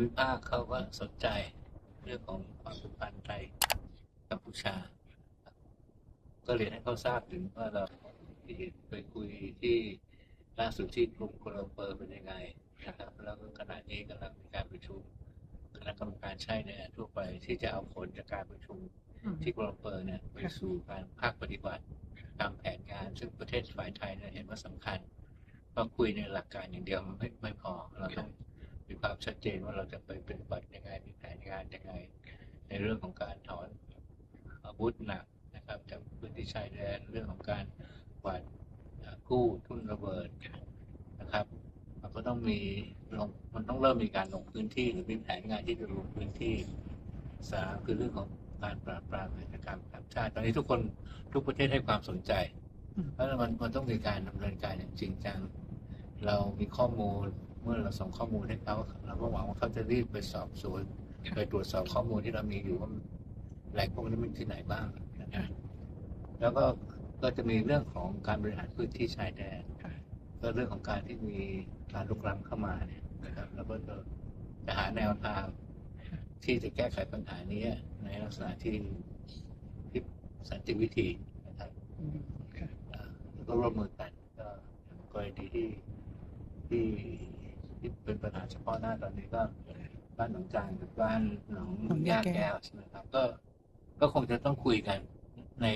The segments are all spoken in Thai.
ภูมิภาคเขาก็สนใจเรื่องของความสัมพันธ์ไทยกัมพูชา ก็เรียนให้เขาทราบถึงว่าเราที่ไปคุยที่ล่าสุดที่กรุงโคลัมเปอร์เป็นยังไงนะครับแล้วก็ขณะนี้กำลังมีการประชุมคณะกรรมการใช้แนนทั่วไปที่จะเอาผลจากการประชุมที่กัวลาลัมเปอร์เนี่ยไปสู่การภาคปฏิบัติตามแผนงาน ซึ่งประเทศฝ่ายไทยเนี่ยเห็นว่าสำคัญเพราะคุยในหลักการอย่างเดียวมันไม่ไม่พอเราต้องมี ความชัดเจนว่าเราจะไปปฏิบัติยังไงมีแผนงานยังไง ในเรื่องของการถอนอาวุธหนักนะครับจากพื้นที่ชายแดนเรื่องของการกวาดอ่ากู้ทุนระเบิดนะครับมันก็ต้องมีลงมันต้องเริ่มมีการลงพื้นที่หรือมีแผนงานที่จะลงพื้นที่สามคือเรื่องของการปราบปรามอาชญากรรมข้ามชาติตอนนี้ทุกคนทุกประเทศให้ความสนใจอืมเพราะฉะนั้นมันมันต้องมีการดำเนินการอย่างจริงจัง เรามีข้อมูลเมื่อเราส่งข้อมูลให้เขาเราก็หวังว่าเขาจะรีบไปสอบสวนค่ะไปตรวจสอบข้อมูลที่เรามีอยู่ว่าแหล่งพวกนี้มันที่ไหนบ้างนะครับแล้วก็ก็จะมีเรื่องของการบริหารพื้นที่ชายแดนค่ะก็เรื่องของการที่มีการลุกล้ำเข้ามาเนี่ยนะครับแล้วก็จะจะหาแนวทางที่จะแก้ไขปัญหานี้ในลักษณะที่ที่สันติวิธีนะครับอืมค่ะอ่าแล้วก็ร่วมมือกันก็อย่างกรณีที่ที่ที่ เป็นปัญหาเฉพาะหน้าตอนนี้ก็บ้านหนองจางกับบ้านหนองหนองยาย่าแก้วใช่ไหมครับ ก็ก็คงจะต้องคุยกันใน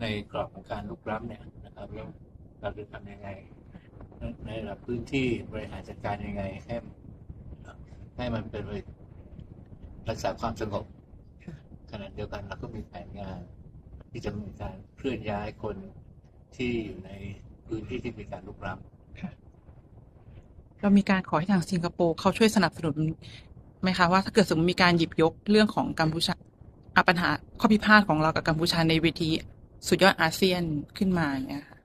ในกรอบของการลุกล้ำเนี่ยนะครับแล้วเราจะทำยังไง ในระดับพื้นที่บริหารจัดการยังไงให้ให้มันเป็นรักษาความสงบขณะเดียวกันเราก็มีแผนงาน ที่จะมีการเคลื่อนย้ายคนที่อยู่ในพื้นที่ที่มีการลุกล้ำ เรามีการขอให้ทางสิงคโปร์เขาช่วยสนับสนุนไหมคะว่าถ้าเกิดสมมติมีการหยิบยกเรื่องของกัมพูชาอะปัญหาข้อพิพาทของเรากับกัมพูชาในเวทีสุดยอดอาเซียนขึ้นมาอย่างเงี้ยค่ะ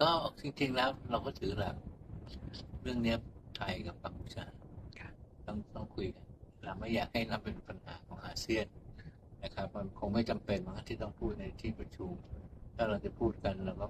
ก็จริงๆแล้วเราก็ถือหลักเรื่องเนี้ยไทยกับกัมพูชาค่ะต้องต้องคุยกันเราไม่อยากให้นับเป็นปัญหาของอาเซียนนะครับ มันคงไม่จำเป็นมั้งที่ต้องพูดในที่ประชุม ถ้าเราจะพูดกันเราก็